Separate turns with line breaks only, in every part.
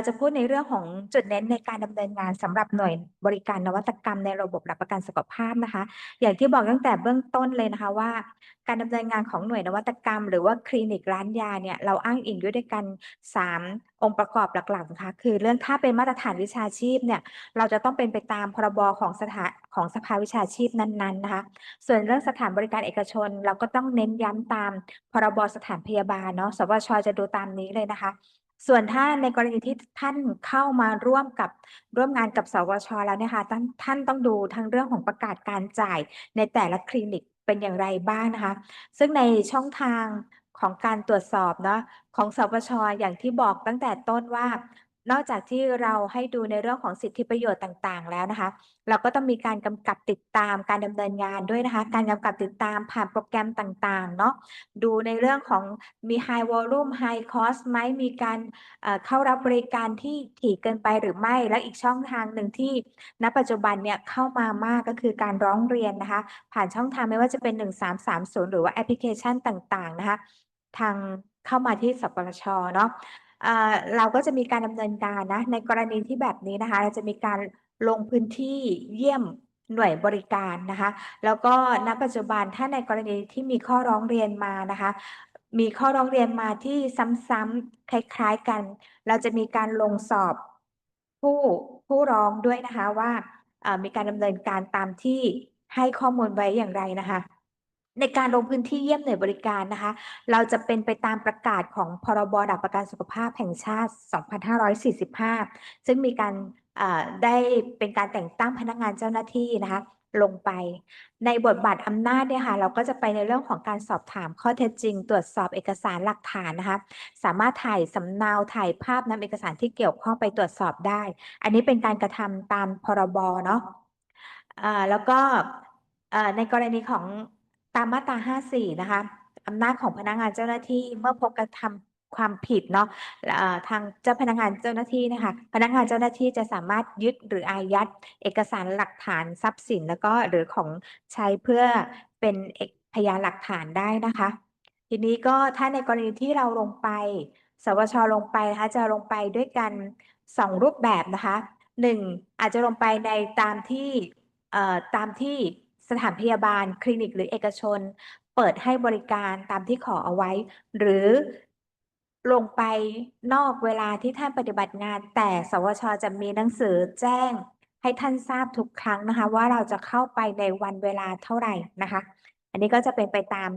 เราจะพูดในเรื่องของจุดเน้นในการดำเนินงานสำหรับหน่วยบริการนวัตกรรมในระบบหลักประกันสุขภาพนะคะ อย่างที่บอกตั้งแต่เบื้องต้นเลยนะคะว่า การดำเนินงานของหน่วยนวัตกรรม หรือว่าคลินิกร้านยาเนี่ยเราอ้างอิงด้วยด้วยกัน 3 องค์ประกอบหลักๆนะคะคือเรื่องถ้าเป็นมาตรฐานวิชาชีพเนี่ยเราจะต้องเป็นไปตามพรบของสถาของสภาวิชาชีพนั้นๆนะคะ ส่วนเรื่องสถานบริการเอกชน เราก็ต้องเน้นย้ำตามพรบสถานพยาบาลเนาะสวชจะดูตามนี้เลยนะคะ ส่วนถ้าในกรณีที่ท่านเข้ามาร่วมกับร่วมงานกับสวชแล้วเนี่ยค่ะท่านท่านต้องดูทั้งเรื่องของประกาศการจ่ายในแต่ละคลินิกเป็นอย่างไรบ้างนะคะ ซึ่งในช่องทางของการตรวจสอบเนาะของสวชอย่างที่บอกตั้งแต่ต้นว่า นอกจากที่เราให้ดูในเรื่องของสิทธิประโยชน์ต่างๆ แล้วนะคะ เราก็ต้องมีการกำกับติดตามการดำเนินงานด้วยนะคะ การกำกับติดตามผ่านโปรแกรมต่างๆ เนาะดูในเรื่องของมี High Volume High Cost ไหมมีการเข้ารับบริการที่ถี่เกินไปหรือไม่ และอีกช่องทางหนึ่งที่ ณ ปัจจุบันเนี่ยเข้ามามากก็คือการร้องเรียนนะคะ ผ่านช่องทางไม่ว่าจะเป็น 1330 หรือว่าแอปพลิเคชันต่างๆ นะคะ ทางเข้ามาที่สปชเนาะ เราก็จะมีการดำเนินการนะในกรณีที่แบบนี้นะคะ เราจะมีการลงพื้นที่เยี่ยมหน่วยบริการนะคะ แล้วก็ณปัจจุบันถ้าในกรณีที่มีข้อร้องเรียนมานะคะ มีข้อร้องเรียนมาที่ซ้ำๆคล้าย ๆกัน เราจะมีการลงสอบผู้ผู้ร้องด้วยนะคะว่าอ่ามีการดำเนินการตามที่ให้ข้อมูลไว้อย่างไรนะคะ ในการลงพื้นที่เยี่ยมหน่วยบริการนะคะ เราจะเป็นไปตามประกาศของพรบหลักประกันสุขภาพแห่งชาติ 2545 ซึ่งมีการได้เป็นการแต่งตั้งพนักงานเจ้าหน้าที่นะคะลงไป ในบทบาทอำนาจเนี่ยค่ะ เราก็จะไปในเรื่องของการสอบถามข้อเท็จจริง ตรวจสอบเอกสารหลักฐานนะคะ สามารถถ่ายสำเนาถ่ายภาพนำเอกสารที่เกี่ยวข้องไปตรวจสอบได้ อันนี้เป็นการกระทำตามพรบเนาะอ่าแล้วก็ในกรณีของ ตามมาตรา 54 นะคะอำนาจของพนักงานเจ้าหน้าที่เมื่อพบกระทำความผิดเนาะทางเจ้าพนักงานเจ้าหน้าที่นะคะ พนักงานเจ้าหน้าที่จะสามารถยึดหรืออายัด เอกสารหลักฐานทรัพย์สิน แล้วก็หรือของใช้เพื่อเป็นพยานหลักฐานได้นะคะ ทีนี้ก็ถ้าในกรณีที่เราลงไป สวชลงไปนะคะจะลงไปด้วยกัน 2 รูปแบบนะคะ 1 อาจจะลงไปในตามที่ตามที่ สถานพยาบาล คลินิกหรือเอกชน เปิดให้บริการตามที่ขอเอาไว้ หรือลงไปนอกเวลาที่ท่านปฏิบัติงาน แต่สวชจะมีหนังสือแจ้งให้ท่านทราบทุกครั้งนะคะ ว่าเราจะเข้าไปในวันเวลาเท่าไหร่นะคะ อันนี้ก็จะเป็นไปตาม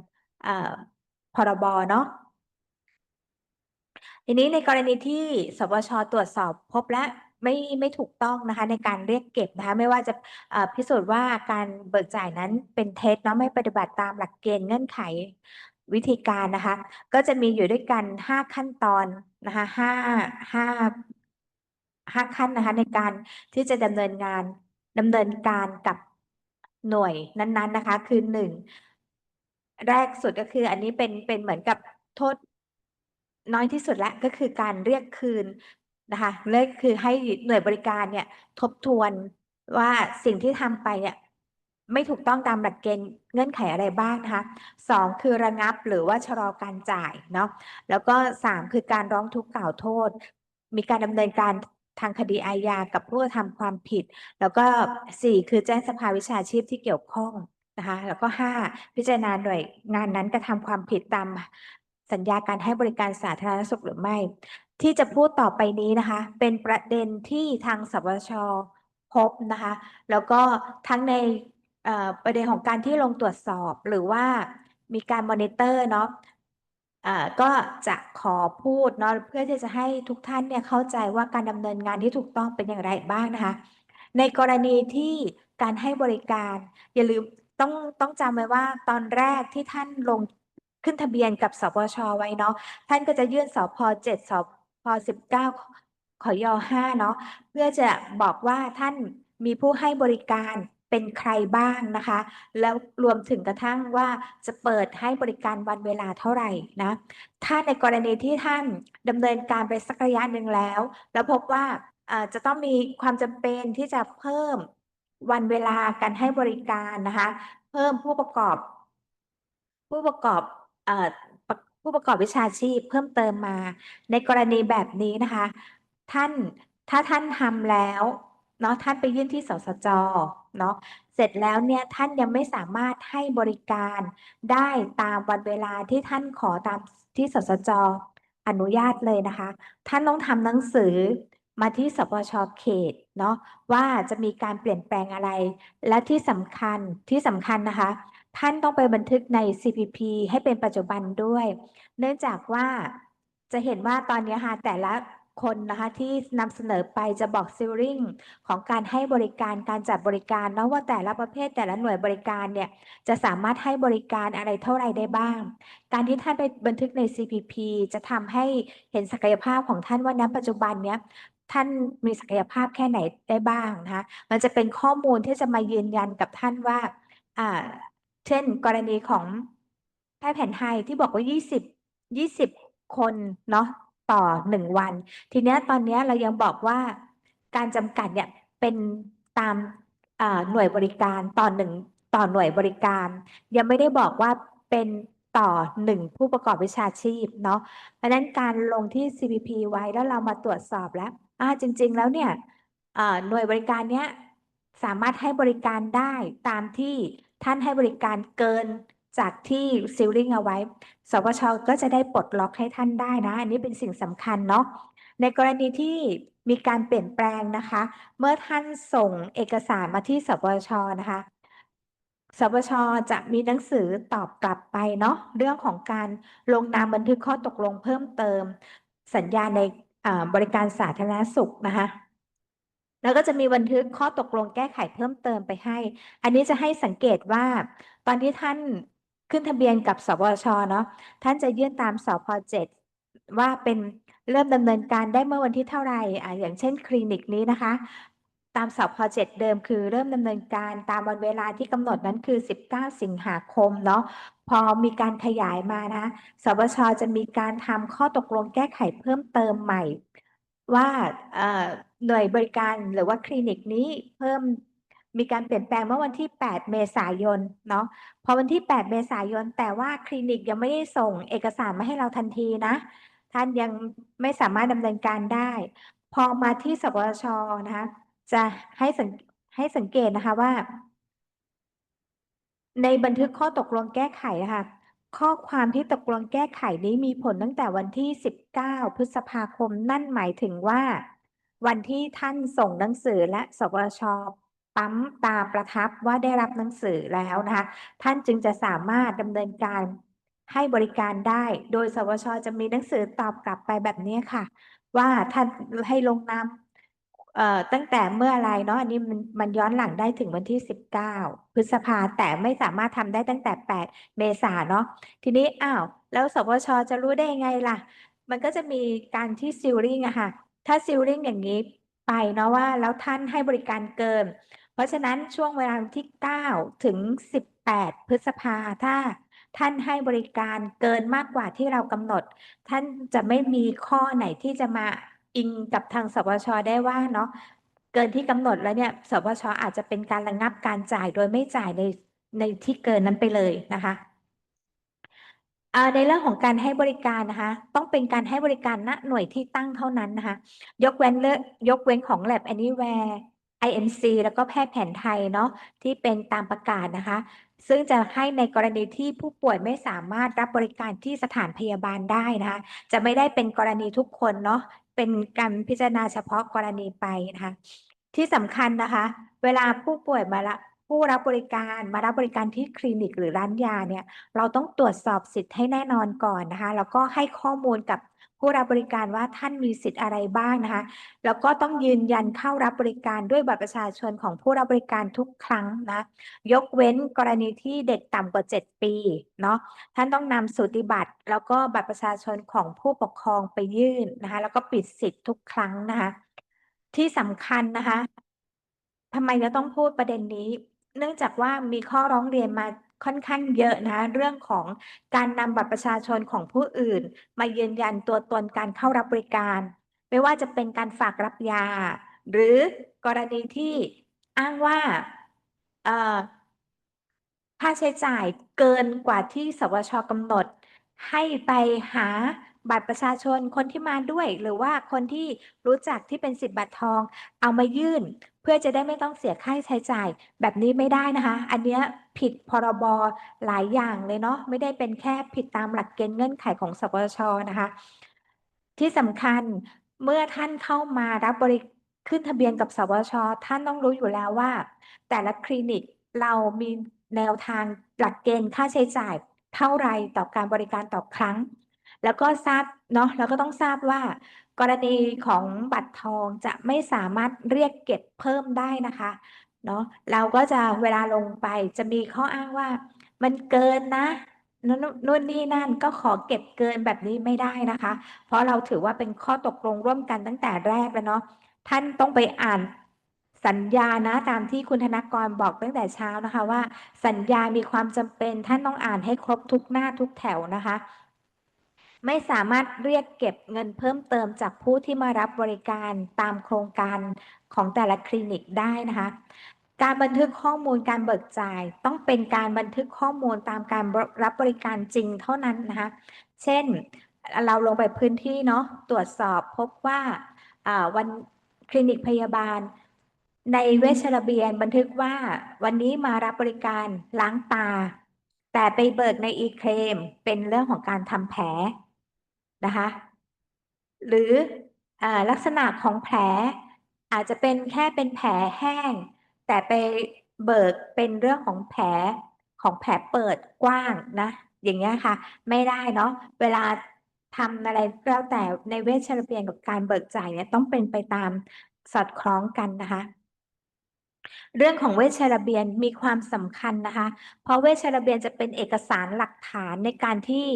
พรบเนาะทีนี้ในกรณีที่สวชตรวจสอบพบและ ไม่ไม่ถูกต้องนะคะในการเรียกเก็บนะคะไม่ว่าจะพิสูจน์ว่าการเบิกจ่ายนั้นเป็นเท็จเนาะไม่ปฏิบัติตามหลักเกณฑ์เงื่อนไขวิธีการนะคะ ก็จะมีอยู่ด้วยกัน 5 ขั้นตอนนะคะ5 5 5ขั้นนะคะในการที่จะดำเนินงานดำเนินการกับหน่วยนั้นๆนะคะ คือ1แรกสุดก็คืออันนี้เป็นเป็นเหมือนกับโทษน้อยที่สุดแล้วก็คือการเรียกคืน นะคะเรียกคือให้หน่วยบริการเนี่ยทบทวนว่าสิ่งที่ทำไปเนี่ยไม่ถูกต้องตามหลักเกณฑ์เงื่อนไขอะไรบ้างนะคะ2คือระงับหรือว่าชะลอการจ่ายเนาะแล้วก็3คือการร้องทุกข์กล่าวโทษ มีการดำเนินการทางคดีอาญากับผู้กระทำความผิด แล้วก็4คือแจ้งสภาวิชาชีพที่เกี่ยวข้องนะคะแล้วก็5พิจารณาหน่วยงานนั้นกระทำความผิดตามสัญญาการให้บริการสาธารณสุขหรือไม่ที่จะพูดต่อไปนี้นะคะ เป็นประเด็นที่ทางสวชพบนะคะ แล้วก็ทั้งในประเด็นของการที่ลงตรวจสอบหรือว่ามีการมอนิเตอร์เนาะก็จะขอพูดเนาะเพื่อที่จะให้ทุกท่านเนี่ยเข้าใจว่าการดำเนินงานที่ถูกต้องเป็นอย่างไรบ้างนะคะ ในกรณีที่การให้บริการ อย่าลืมต้องต้องจำไว้ว่าตอนแรกที่ท่านลงขึ้นทะเบียนกับสปชไว้เนาะท่านก็จะยื่นสพ7ส พอ19ขยอ5เนาะเพื่อจะบอกว่าท่านมีผู้ให้บริการเป็นใครบ้างนะคะ แล้วรวมถึงกระทั่งว่าจะเปิดให้บริการวันเวลาเท่าไหร่นะ ถ้าในกรณีที่ท่านดำเนินการไปสักระยะหนึ่งแล้ว แล้วพบว่าจะต้องมีความจำเป็นที่จะเพิ่มวันเวลาการให้บริการนะคะ เพิ่มผู้ประกอบ ผู้ประกอบ ผู้ประกอบวิชาชีพเพิ่มเติมมา ในกรณีแบบนี้นะคะ ท่านถ้าท่านทำแล้วเนาะท่านไปยื่นที่สสจเนาะเสร็จแล้วเนี่ยท่านยังไม่สามารถให้บริการได้ตามวันเวลาที่ท่านขอตามที่สสจอนุญาตเลยนะคะ ท่านต้องทำหนังสือมาที่สปชเขตเนาะว่าจะมีการเปลี่ยนแปลงอะไร และที่สำคัญที่สำคัญนะคะ ท่านต้องไปบันทึกใน CPP ให้เป็นปัจจุบันด้วย เนื่องจากว่าจะเห็นว่าตอนนี้ค่ะแต่ละคนนะคะที่นำเสนอไปจะบอกซิลลิงของการให้บริการการจัดบริการเนาะว่าแต่ละประเภทแต่ละหน่วยบริการเนี่ยจะสามารถให้บริการอะไรเท่าไรได้บ้าง การที่ท่านไปบันทึกใน CPP จะทำให้เห็นศักยภาพของท่านว่าณปัจจุบันเนี้ยท่านมีศักยภาพแค่ไหนได้บ้างนะคะมันจะเป็นข้อมูลที่จะมายืนยันกับท่านว่าอ่า เช่น กรณีของแพทย์แผนไทยที่บอกว่า 20 20 คนเนาะต่อหนึ่งวัน ทีเนี้ยตอนเนี้ยเรายังบอกว่าการจำกัดเนี่ยเป็นตามหน่วยบริการต่อหนึ่งต่อหน่วยบริการ ยังไม่ได้บอกว่าเป็นต่อหนึ่งผู้ประกอบวิชาชีพเนาะเพราะนั้นการลงที่ CPP ไว้แล้วเรามาตรวจสอบแล้วอ่าจริง ๆ แล้วเนี่ยหน่วยบริการเนี้ยสามารถให้บริการได้ตามที่ ท่านให้บริการเกินจากที่ซิลลิงเอาไว้สปชก็จะได้ปลดล็อกให้ท่านได้นะ อันนี้เป็นสิ่งสำคัญเนาะ ในกรณีที่มีการเปลี่ยนแปลงนะคะ เมื่อท่านส่งเอกสารมาที่สปชนะคะสปชจะมีหนังสือตอบกลับไปเนาะเรื่องของการลงนามบันทึกข้อตกลงเพิ่มเติม สัญญาในบริการสาธารณสุขนะคะ แล้วก็จะมีบันทึกข้อตกลงแก้ไขเพิ่มเติมไปให้ อันนี้จะให้สังเกตว่า ตอนที่ท่านขึ้นทะเบียนกับสปชเนาะท่านจะยื่นตามสพเจ็ดว่าเป็นเริ่มดำเนินการได้เมื่อวันที่เท่าไหร่อ่าอย่างเช่นคลินิกนี้นะคะ ตามสพเจ็ดเดิมคือเริ่มดำเนินการตามวันเวลาที่กำหนดนั้นคือ 19 สิงหาคมเนาะพอมีการขยายมานะสปชจะมีการทำข้อตกลงแก้ไขเพิ่มเติมใหม่ ว่าเอ่อ หน่วยบริการหรือว่าคลินิกนี้เพิ่มมีการเปลี่ยนแปลงเมื่อวันที่ 8 เมษายน เนาะ พอวันที่ 8 เมษายน แต่ว่าคลินิกยังไม่ได้ส่งเอกสารมาให้เราทันทีนะ ท่านยังไม่สามารถดำเนินการได้ พอมาที่สปชนะคะ จะให้สังให้สังเกตนะคะว่า ในบันทึกข้อตกลงแก้ไขนะคะ ข้อความที่ตกลงแก้ไขนี้มีผลตั้งแต่วันที่ 19 พฤษภาคม นั่นหมายถึงว่า วันที่ท่านส่งหนังสือและสปชปั๊มตาประทับว่าได้รับหนังสือแล้วนะคะท่านจึงจะสามารถดำเนินการให้บริการได้ โดยสปชจะมีหนังสือตอบกลับไปแบบนี้ค่ะ ว่าท่านให้ลงนามตั้งแต่เมื่ออไรเนาะอันนี้มันมันย้อนหลังได้ถึงวันที่ 19 พฤษภาแต่ไม่สามารถทำได้ตั้งแต่ 8 เมษาเนาะทีนี้อ้าวแล้วสปชจะรู้ได้ยังไงล่ะ มันก็จะมีการที่ซิลลิงอะค่ะ ถ้าซิลลิงอย่างนี้ไปเนาะว่าแล้วท่านให้บริการเกิน เพราะฉะนั้นช่วงเวลาที่ 9 ถึง 18 พฤษภาถ้าท่านให้บริการเกินมากกว่าที่เรากำหนด ท่านจะไม่มีข้อไหนที่จะมาอิงกับทางสปชได้ว่าเนาะเกินที่กำหนดแล้วเนี่ยสปชอาจจะเป็นการระงับการจ่ายโดยไม่จ่ายในในที่เกินนั้นไปเลยนะคะ ในเรื่องของการให้บริการนะคะ ต้องเป็นการให้บริการณหน่วยที่ตั้งเท่านั้นนะคะ ยกเว้นเลือกยกเว้นของ Lab Anywhere INC แล้วก็แพทย์แผนไทยเนาะที่เป็นตามประกาศนะคะ ซึ่งจะให้ในกรณีที่ผู้ป่วยไม่สามารถรับบริการที่สถานพยาบาลได้นะคะ จะไม่ได้เป็นกรณีทุกคนเนาะเป็นการพิจารณาเฉพาะกรณีไปนะคะ ที่สำคัญนะคะ เวลาผู้ป่วยมาละ ผู้รับบริการมารับบริการที่คลินิกหรือร้านยาเนี่ยเราต้องตรวจสอบสิทธิ์ให้แน่นอนก่อนนะคะ แล้วก็ให้ข้อมูลกับผู้รับบริการว่าท่านมีสิทธิ์อะไรบ้างนะคะ แล้วก็ต้องยืนยันเข้ารับบริการด้วยบัตรประชาชนของผู้รับบริการทุกครั้งนะ ยกเว้นกรณีที่เด็กต่ำกว่า 7 ปีเนาะ ท่านต้องนำสูติบัตร แล้วก็บัตรประชาชนของผู้ปกครองไปยื่นนะคะ แล้วก็ปิดสิทธิ์ทุกครั้งนะคะ ที่สำคัญนะคะทำไมจะต้องพูดประเด็นนี้ เนื่องจากว่ามีข้อร้องเรียนมาค่อนข้างเยอะนะเรื่องของการนำบัตรประชาชนของผู้อื่น มายืนยันตัวตนการเข้ารับบริการ ไม่ว่าจะเป็นการฝากรับยา หรือกรณีที่อ้างว่าค่าใช้จ่ายเกินกว่าที่สวชกำหนด ให้ไปหา บัตรประชาชนคนที่มาด้วย หรือว่าคนที่รู้จักที่เป็นสิทธิ์บัตรทอง เอามายื่น เพื่อจะได้ไม่ต้องเสียค่าใช้จ่าย แบบนี้ไม่ได้นะคะ อันเนี้ยผิดพรบหลายอย่างเลยเนาะไม่ได้เป็นแค่ผิดตามหลักเกณฑ์เงื่อนไขของสปชนะคะ ที่สำคัญเมื่อท่านเข้ามารับบริขึ้นทะเบียนกับสวชท่านต้องรู้อยู่แล้วว่า แต่ละคลินิกเรามีแนวทางหลักเกณฑ์ค่าใช้จ่ายเท่าไรต่อการบริการต่อครั้ง แล้วก็ทราบเนาะแล้วก็ต้องทราบว่า กรณีของบัตรทองจะไม่สามารถเรียกเก็บเพิ่มได้นะคะเนาะเราก็จะเวลาลงไปจะมีข้ออ้างว่า มันเกินนะนู่นนู่นนี่นั่นก็ขอเก็บเกินแบบนี้ไม่ได้นะคะ เพราะเราถือว่าเป็นข้อตกลงร่วมกันตั้งแต่แรกแล้วเนาะท่านต้องไปอ่านสัญญานะตามที่คุณธนกรบอกตั้งแต่เช้านะคะว่า สัญญามีความจำเป็นท่านต้องอ่านให้ครบทุกหน้าทุกแถวนะคะ ไม่สามารถเรียกเก็บเงินเพิ่มเติมจากผู้ที่มารับบริการตามโครงการของแต่ละคลินิกได้นะคะ การบันทึกข้อมูลการเบิกจ่าย ต้องเป็นการบันทึกข้อมูลตามการรับบริการจริงเท่านั้นนะคะ เช่นเราลงไปพื้นที่เนาะตรวจสอบพบว่าวันคลินิกพยาบาล ในเวชระเบียนบันทึกว่าวันนี้มารับบริการล้างตา แต่ไปเบิกในอีเคลมเป็นเรื่องของการทำแผล นะคะ หรืออลักษณะของแผลอาจจะเป็นแค่เป็นแผลแห้ง แต่ไปเบิกเป็นเรื่องของแผลของแผลเปิดกว้างนะ อย่างเงี้ยค่ะ ไม่ได้เนาะเวลาทำอะไรก็แล้วแต่ในเวชระเบียนกับการเบิกจ่ายเนี่ยต้องเป็นไปตามสอดคล้องกันนะคะ เรื่องของเวชระเบียนมีความสำคัญนะคะ เพราะเวชระเบียนจะเป็นเอกสารหลักฐานในการที่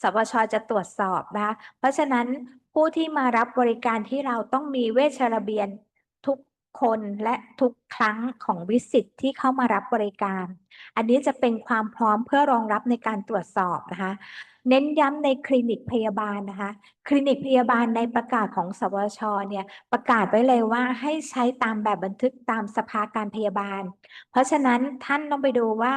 สวชจะตรวจสอบนะคะ เพราะฉะนั้นผู้ที่มารับบริการที่เราต้องมีเวชระเบียน คนและทุกครั้งของวิสิตที่เข้ามารับบริการ อันนี้จะเป็นความพร้อมเพื่อรองรับในการตรวจสอบนะคะ เน้นย้ำในคลินิกพยาบาลนะคะ คลินิกพยาบาลในประกาศของสวชเนี่ยประกาศไว้เลยว่าให้ใช้ตามแบบบันทึกตามสภาการพยาบาล เพราะฉะนั้นท่านต้องไปดูว่า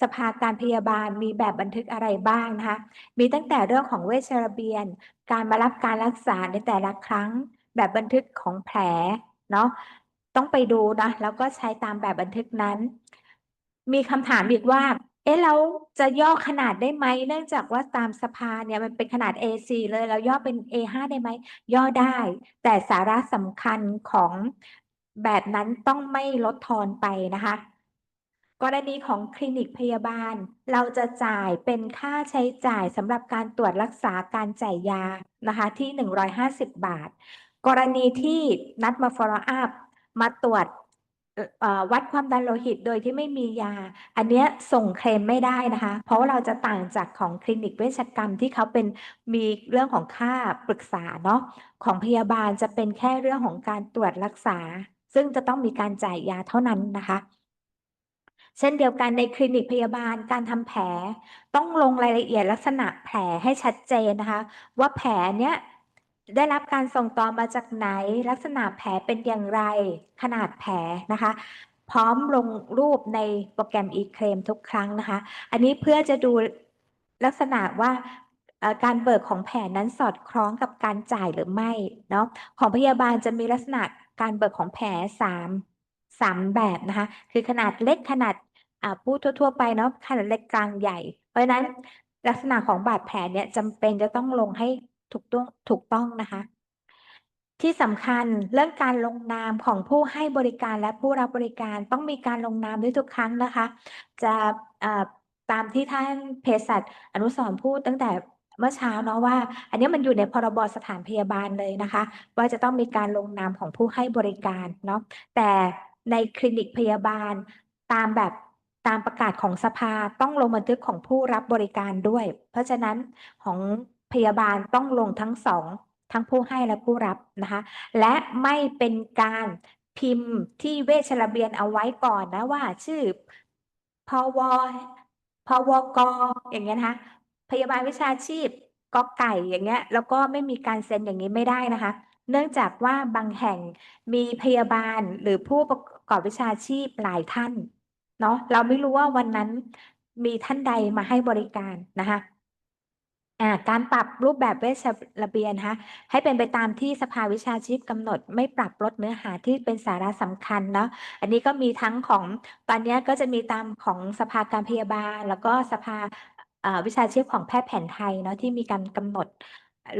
สภาการพยาบาลมีแบบบันทึกอะไรบ้างนะคะ มีตั้งแต่เรื่องของเวชระเบียน การมารับการรักษาในแต่ละครั้ง แบบบันทึกของแผลเนาะ ต้องไปดูนะแล้วก็ใช้ตามแบบบันทึกนั้น มีคำถามอีกว่า เอ๊ะเราจะย่อขนาดได้ไหมเนื่องจากว่าตามสภาเนี่ยมันเป็นขนาด A4 เลยเราย่อเป็น A5 ได้ไหมย่อได้ แต่สาระสำคัญของแบบนั้นต้องไม่ลดทอนไปนะคะกรณีของคลินิกพยาบาล เราจะจ่ายเป็นค่าใช้จ่ายสำหรับการตรวจรักษาการจ่ายยานะคะที่ 150 บาท กรณีที่นัดมา follow up มาตรวจวัดความดันโลหิตโดยที่ไม่มียา อันนี้ส่งเคลมไม่ได้นะคะ เพราะาเราจะต่างจากของคลินิกเวชกรรมที่เขาเป็นมีเรื่องของค่าปรึกษาเนาะของพยาบาลจะเป็นแค่เรื่องของการตรวจรักษา ซึ่งจะต้องมีการจ่ายยาเท่านั้นนะคะ เช่นเดียวกันในคลินิกพยาบาลการทำแผล ต้องลงรายละเอียดลักษณะแผลให้ชัดเจนนะคะ ว่าแผลเนี้ย ได้รับการส่งต่อมาจากไหน ลักษณะแผลเป็นอย่างไร ขนาดแผลนะคะ พร้อมลงรูปในโปรแกรม e-claim ทุกครั้งนะคะ อันนี้เพื่อจะดูลักษณะว่าการเบิกของแผนนั้นสอดคล้องกับการจ่ายหรือไม่เนาะของพยาบาลจะมีลักษณะการเบิกของแผลสามสามแบบนะคะ คือขนาดเล็กขนาดผู้ทั่ว ๆ ไปเนาะขนาดเล็กกลางใหญ่ เพราะฉะนั้นลักษณะของบาดแผลเนี่ยจำเป็นจะต้องลงให้ ถูกต้องถูกต้องนะคะ ที่สำคัญเรื่องการลงนามของผู้ให้บริการและผู้รับบริการต้องมีการลงนามด้วยทุกครั้งนะคะ จะตามที่ท่านเภสัชอนุสรพูดตั้งแต่เมื่อเช้าเนาะว่า อันนี้มันอยู่ในพรบสถานพยาบาลเลยนะคะ ว่าจะต้องมีการลงนามของผู้ให้บริการเนาะแต่ในคลินิกพยาบาลตามแบบตามประกาศของสภาต้องลงบันทึกของผู้รับบริการด้วย เพราะฉะนั้นของ พยาบาลต้องลงทั้งสองทั้งผู้ให้และผู้รับนะคะและไม่เป็นการพิมพ์ที่เวชระเบียนเอาไว้ก่อนนะว่าชื่อพวพวกอย่างเงี้ยนะคะพยาบาลวิชาชีพกอไก่อย่างเงี้ยแล้วก็ไม่มีการเซ็นอย่างนี้ไม่ได้นะคะ เนื่องจากว่าบางแห่งมีพยาบาลหรือผู้ประกอบวิชาชีพหลายท่านเนาะเราไม่รู้ว่าวันนั้นมีท่านใดมาให้บริการนะคะ อ่าการปรับรูปแบบเวชระเบียนนะคะให้เป็นไปตามที่สภาวิชาชีพกำหนด ไม่ปรับลดเนื้อหาที่เป็นสาระสำคัญเนาะอันนี้ก็มีทั้งของตอนนี้ก็จะมีตามของสภาการพยาบาล แล้วก็สภาวิชาชีพของแพทย์แผนไทยเนาะที่มีการกำหนด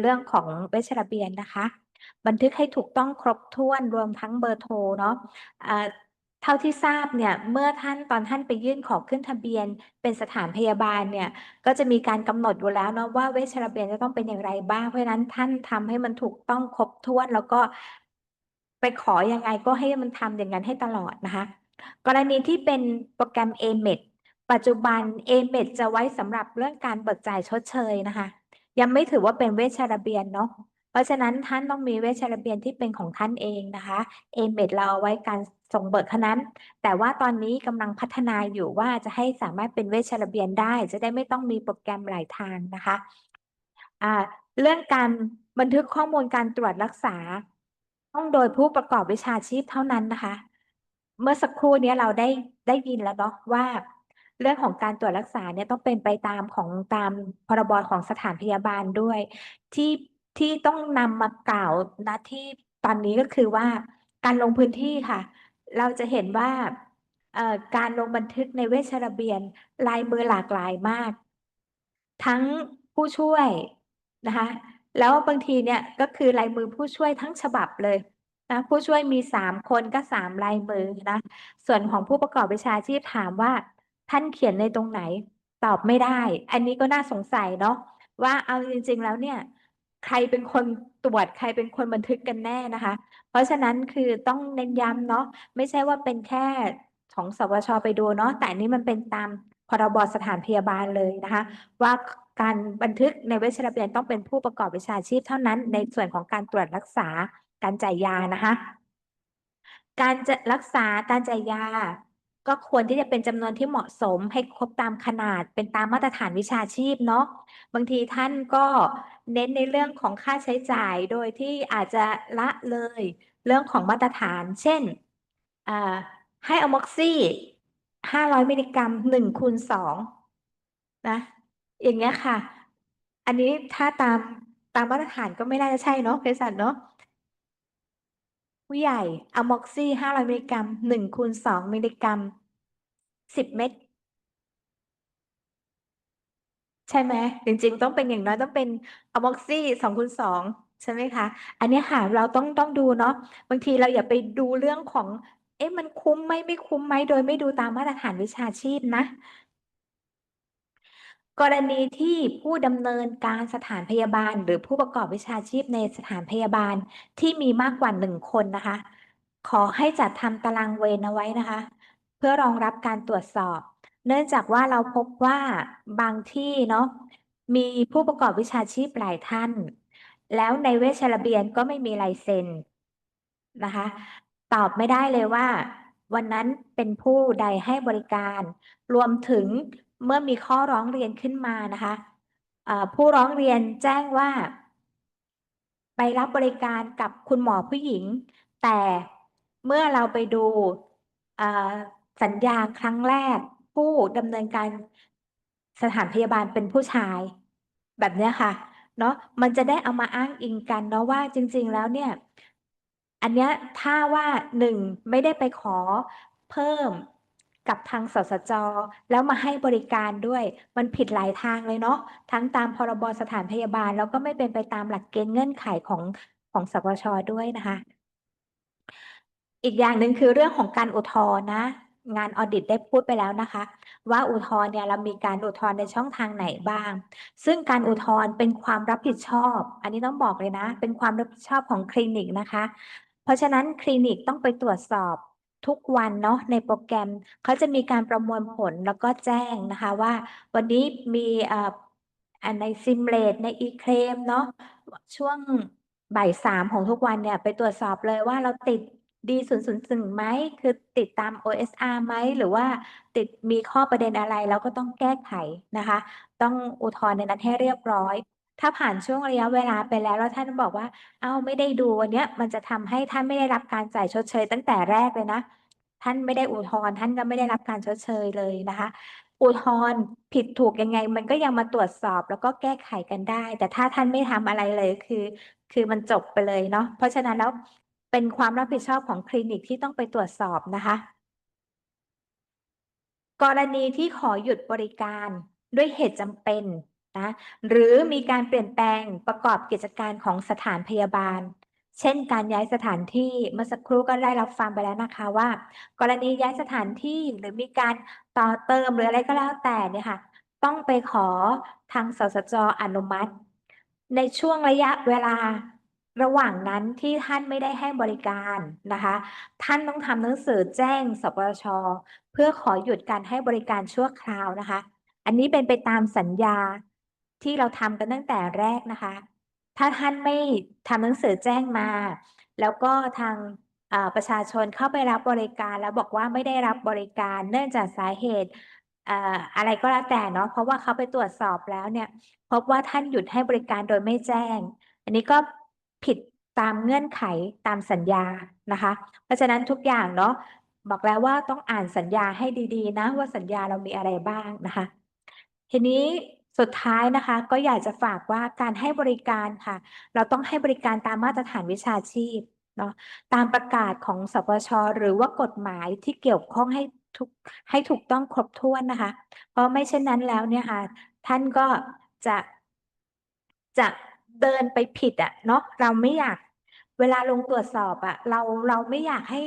เรื่องของเวชระเบียนนะคะ บันทึกให้ถูกต้องครบถ้วนรวมทั้งเบอร์โทรเนาะ เท่าที่ทราบเนี่ย เมื่อท่าน ตอนท่านไปยื่นขอขึ้นทะเบียนเป็นสถานพยาบาลเนี่ย ก็จะมีการกำหนดอยู่แล้วเนาะว่าเวชระเบียนจะต้องเป็นอย่างไรบ้าง เพราะฉะนั้นท่านทำให้มันถูกต้องครบถ้วน แล้วก็ ไปขอยังไงก็ให้มันทำอย่างนั้นให้ตลอดนะคะ กรณีที่เป็นโปรแกรม AMET ปัจจุบัน AMET จะไว้สำหรับเรื่องการเบิกจ่ายชดเชยนะคะ ยังไม่ถือว่าเป็นเวชระเบียนเนาะ ราะฉะนั้นท่านต้องมีเวชระเบียนที่เป็นของท่านเองนะคะ AMET เราเอาไว้การส่งเบิกเท่านั้น แต่ว่าตอนนี้กำลังพัฒนาอยู่ว่าจะให้สามารถเป็นเวชระเบียนได้ จะได้ไม่ต้องมีโปรแกรมหลายทางนะคะอ่าเรื่องการบันทึกข้อมูลการตรวจรักษา ต้องโดยผู้ประกอบวิชาชีพเท่านั้นนะคะ เมื่อสักครู่นี้เราได้ได้ยินแล้วเนาะว่าเรื่องของการตรวจรักษาเนี่ยต้องเป็นไปตามของตามพรบของสถานพยาบาลด้วย ที่ ที่ต้องนำมากล่าวณที่ตอนนี้ก็คือว่าการลงพื้นที่ค่ะ เราจะเห็นว่าการลงบันทึกในเวชระเบียนลายมือหลากหลายมาก ทั้งผู้ช่วยนะคะแล้วบางทีเนี่ยก็คือลายมือผู้ช่วยทั้งฉบับเลยนะผู้ช่วยมีสามคนก็สามลายมือนะส่วนของผู้ประกอบวิชาชีพถามว่า ท่านเขียนในตรงไหนตอบไม่ได้ อันนี้ก็น่าสงสัยเนาะว่าเอาจริง ๆ แล้วเนี่ย ใครเป็นคนตรวจใครเป็นคนบันทึกกันแน่นะคะ เพราะฉะนั้นคือต้องเน้นย้ำเนาะไม่ใช่ว่าเป็นแค่ของสวชไปดูเนาะแต่นนี้มันเป็นตามพรบสถานพยาบาลเลยนะคะ ว่าการบันทึกในเวชระเบียนต้องเป็นผู้ประกอบวิชาชีพเท่านั้นในส่วนของการตรวจรักษาการจ่ายยานะคะ การจะรักษาการจ่ายยา ก็ควรที่จะเป็นจำนวนที่เหมาะสมให้ครบตามขนาดเป็นตามมาตรฐานวิชาชีพเนาะบางทีท่านก็เน้นในเรื่องของค่าใช้จ่ายโดยที่อาจจะละเลยเรื่องของมาตรฐาน เช่นให้อมอกซี่ห้าร้อยมิลลิกรัมหนึ่งคูณสองนะอย่างเงี้ยค่ะ อันนี้ถ้าตามตามมาตรฐานก็ไม่น่าจะใช่เนาะเภสัชเนาะผู้ใหญ่อะม็อกซี่ห้าร้อยมิลลิกรัมหนึ่งคูณสองมิลลิกรัม สิบเม็ด ใช่ไหม จริง ๆ ต้องเป็นอย่างน้อยต้องเป็นอะม็อกซี่สองคูณสองใช่ไหมคะ อันเนี้ยค่ะเราต้องต้องดูเนาะบางทีเราอย่าไปดูเรื่องของ เอ๊ะมันคุ้มไหมไม่คุ้มไหมโดยไม่ดูตามมาตรฐานวิชาชีพนะ กรณีที่ผู้ดำเนินการสถานพยาบาล หรือผู้ประกอบวิชาชีพในสถานพยาบาลที่มีมากกว่าหนึ่งคนนะคะ ขอให้จัดทำตารางเวรเอาไว้นะคะ เพื่อรองรับการตรวจสอบ เนื่องจากว่าเราพบว่าบางที่เนาะมีผู้ประกอบวิชาชีพหลายท่าน แล้วในเวชระเบียนก็ไม่มีลายเซ็นนะคะ ตอบไม่ได้เลยว่า วันนั้นเป็นผู้ใดให้บริการ รวมถึงเมื่อมีข้อร้องเรียนขึ้นมานะคะผู้ร้องเรียนแจ้งว่า ไปรับบริการกับคุณหมอผู้หญิง แต่เมื่อเราไปดู สัญญาครั้งแรก ผู้ดำเนินการสถานพยาบาลเป็นผู้ชาย แบบเนี้ยค่ะเนาะมันจะได้เอามาอ้างอิงกันเนาะว่าจริง ๆ แล้วเนี่ย อันเนี้ยถ้าว่าหนึ่งไม่ได้ไปขอเพิ่มกับทางสสจ แล้วมาให้บริการด้วย มันผิดหลายทางเลยเนาะทั้งตามพรบสถานพยาบาล แล้วก็ไม่เป็นไปตามหลักเกณฑ์เงื่อนไขของของสวชด้วยนะคะ อีกอย่างหนึ่งคือเรื่องของการอุทธรณ์นะ งานออดิตได้พูดไปแล้วนะคะ ว่าอุทธรณ์เนี่ยเรามีการอุทธรณ์ในช่องทางไหนบ้าง ซึ่งการอุทธรณ์เป็นความรับผิดชอบ อันนี้ต้องบอกเลยนะ เป็นความรับผิดชอบของคลินิกนะคะ เพราะฉะนั้นคลินิกต้องไปตรวจสอบทุกวันเนาะในโปรแกรมเขาจะมีการประมวลผลแล้วก็แจ้งนะคะว่า วันนี้มีอ่ออันในซิมเลตในอีเคลมเนาะช่วงบ่ายสามของทุกวันเนี่ยไปตรวจสอบเลยว่าเราติด D ศูนย์ศูนย์ศูนย์ไหมคือติดตาม OSR ไหมหรือว่าติดมีข้อประเด็นอะไรเราก็ต้องแก้ไขนะคะ ต้องอุทธรณ์ในนั้นให้เรียบร้อย ถ้าผ่านช่วงระยะเวลาไปแล้วแล้วท่านบอกว่า เอ้าไม่ได้ดูวันเนี้ยมันจะทำให้ท่านไม่ได้รับการจ่ายชดเชยตั้งแต่แรกเลยนะ ท่านไม่ได้อุทธรณ์ท่านก็ไม่ได้รับการชดเชยเลยนะคะอุทธรณ์ผิดถูกยังไง มันก็ยังมาตรวจสอบแล้วก็แก้ไขกันได้ แต่ถ้าท่านไม่ทำอะไรเลยคือ คือมันจบไปเลยเนาะเพราะฉะนั้นแล้ว เป็นความรับผิดชอบของคลินิกที่ต้องไปตรวจสอบนะคะ กรณีที่ขอหยุดบริการด้วยเหตุจำเป็นนะหรือมีการเปลี่ยนแปลงประกอบกิจการของสถานพยาบาล เช่น การย้ายสถานที่เมื่อสักครู่ก็ได้รับฟังไปแล้วนะคะว่า กรณีย้ายสถานที่หรือมีการต่อเติมหรืออะไรก็แล้วแต่เนี่ยค่ะต้องไปขอทางสสจอนุมัติ ในช่วงระยะเวลา ระหว่างนั้นที่ท่านไม่ได้ให้บริการนะคะ ท่านต้องทำหนังสือแจ้งสปชเพื่อขอหยุดการให้บริการชั่วคราวนะคะ อันนี้เป็นไปตามสัญญาที่เราทำกันตั้งแต่แรกนะคะ ถ้าท่านไม่ทำหนังสือแจ้งมา แล้วก็ทางประชาชนเข้าไปรับบริการแล้วบอกว่าไม่ได้รับบริการเนื่องจากสาเหตุอ่าอะไรก็แล้วแต่เนาะเพราะว่าเขาไปตรวจสอบแล้วเนี่ยพบว่าท่านหยุดให้บริการโดยไม่แจ้ง อันนี้ก็ ผิดตามเงื่อนไขตามสัญญานะคะ เพราะฉะนั้นทุกอย่างเนาะบอกแล้วว่าต้องอ่านสัญญาให้ดีๆ นะ ว่าสัญญาเรามีอะไรบ้างนะคะ ทีนี้สุดท้ายนะคะ ก็อยากจะฝากว่าการให้บริการค่ะ เราต้องให้บริการตามมาตรฐานวิชาชีพเนาะตามประกาศของสปชหรือว่ากฎหมายที่เกี่ยวข้องให้ทุกให้ถูกต้องครบถ้วนนะคะ เพราะไม่เช่นนั้นแล้วเนี่ยค่ะ ท่านก็จะจะ เดินไปผิดอะเนาะเราไม่อยาก เวลาลงตรวจสอบอะเราเราไม่อยากให้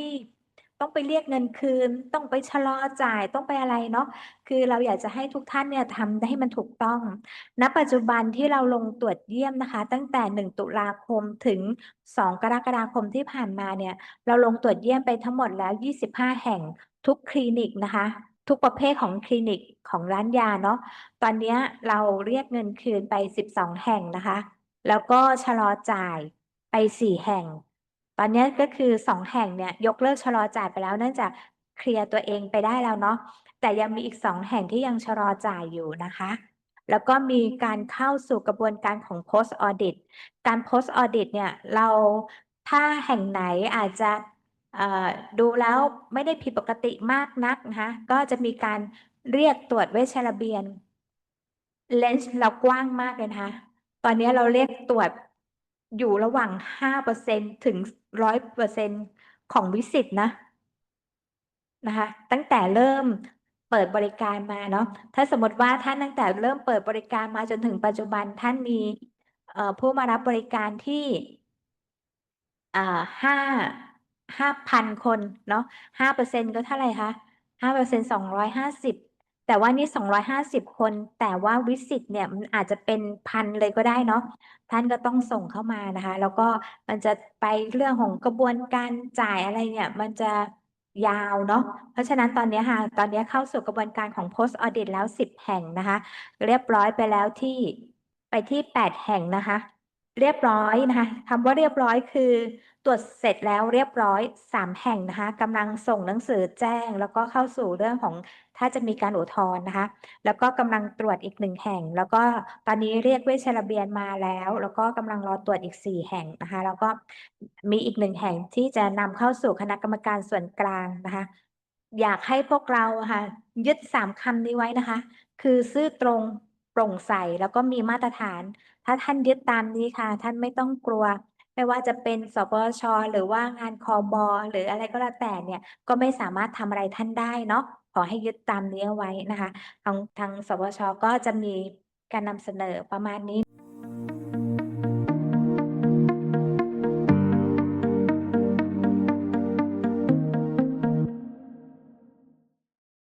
ต้องไปเรียกเงินคืน ต้องไปชะลอจ่ายต้องไปอะไรเนาะคือเราอยากจะให้ทุกท่านเนี่ยทำให้มันถูกต้องณปัจจุบันที่เราลงตรวจเยี่ยมนะคะ ตั้งแต่ 1 ตุลาคมถึง 2 กรกฎาคมที่ผ่านมาเนี่ยเราลงตรวจเยี่ยมไปทั้งหมดแล้ว 25 แห่งทุกคลินิกนะคะ ทุกประเภทของคลินิกของร้านยาเนาะตอนนี้เราเรียกเงินคืนไป 12 แห่งนะคะ แล้วก็ชะลอจ่ายไป 4 แห่ง ตอนนี้ก็คือ 2 แห่งเนี่ยยกเลิกชะลอจ่ายไปแล้วเนื่องจากเคลียร์ตัวเองไปได้แล้วเนาะแต่ยังมีอีก 2 แห่งที่ยังชะลอจ่ายอยู่นะคะ แล้วก็มีการเข้าสู่กระบวนการของ post audit การ post audit เนี่ยเราถ้าแห่งไหนอาจจะดูแล้วไม่ได้ผิดปกติมากนักนะคะก็จะมีการเรียกตรวจเวชระเบียนเลนส์เรากว้างมากเลยนะคะ ตอนนี้เราเรียกตรวจอยู่ระหว่าง5%ถึง100%ของวิสิตนะนะคะ ตั้งแต่เริ่มเปิดบริการมาเนาะถ้าสมมติว่าท่านตั้งแต่เริ่มเปิดบริการมาจนถึงปัจจุบันท่านมีผู้มารับบริการที่อ่าห้าห้าพันคนเนาะห้าเปอร์เซ็นก็เท่าไหร่คะห้าเปอร์เซ็นสองร้อยห้าสิบ แต่ว่านี่สองร้อยห้าสิบคน แต่ว่าวิสิตเนี่ยมันอาจจะเป็นพันเลยก็ได้เนาะ ท่านก็ต้องส่งเข้ามานะคะ แล้วก็มันจะไปเรื่องของกระบวนการจ่ายอะไรเนี่ย มันจะยาวเนาะ เพราะฉะนั้นตอนนี้ค่ะ ตอนนี้เข้าสู่กระบวนการของ post audit แล้วสิบแห่งนะคะ เรียบร้อยไปแล้วที่ไปที่แปดแห่งนะคะ เรียบร้อยนะคะคำว่าเรียบร้อยคือ ตรวจเสร็จแล้วเรียบร้อยสามแห่งนะคะกำลังส่งหนังสือแจ้ง แล้วก็เข้าสู่เรื่องของถ้าจะมีการอุทธรณ์นะคะ แล้วก็กำลังตรวจอีกหนึ่งแห่ง แล้วก็ตอนนี้เรียกเวชระเบียนมาแล้ว แล้วก็กำลังรอตรวจอีกสี่แห่งนะคะ แล้วก็มีอีกหนึ่งแห่งที่จะนำเข้าสู่คณะกรรมการส่วนกลางนะคะ อยากให้พวกเราค่ะยึดสามคำนี้ไว้นะคะ คือซื่อตรงโปร่งใสแล้วก็มีมาตรฐาน ถ้าท่านยึดตามนี้ค่ะ ท่านไม่ต้องกลัว ไม่ว่าจะเป็นสปชหรือว่างานคอบอหรืออะไรก็แล้วแต่เนี่ยก็ไม่สามารถทำอะไรท่านได้เนาะขอให้ยึดตามนี้เอาไว้นะคะทางทางสปชก็จะมีการนำเสนอประมาณนี้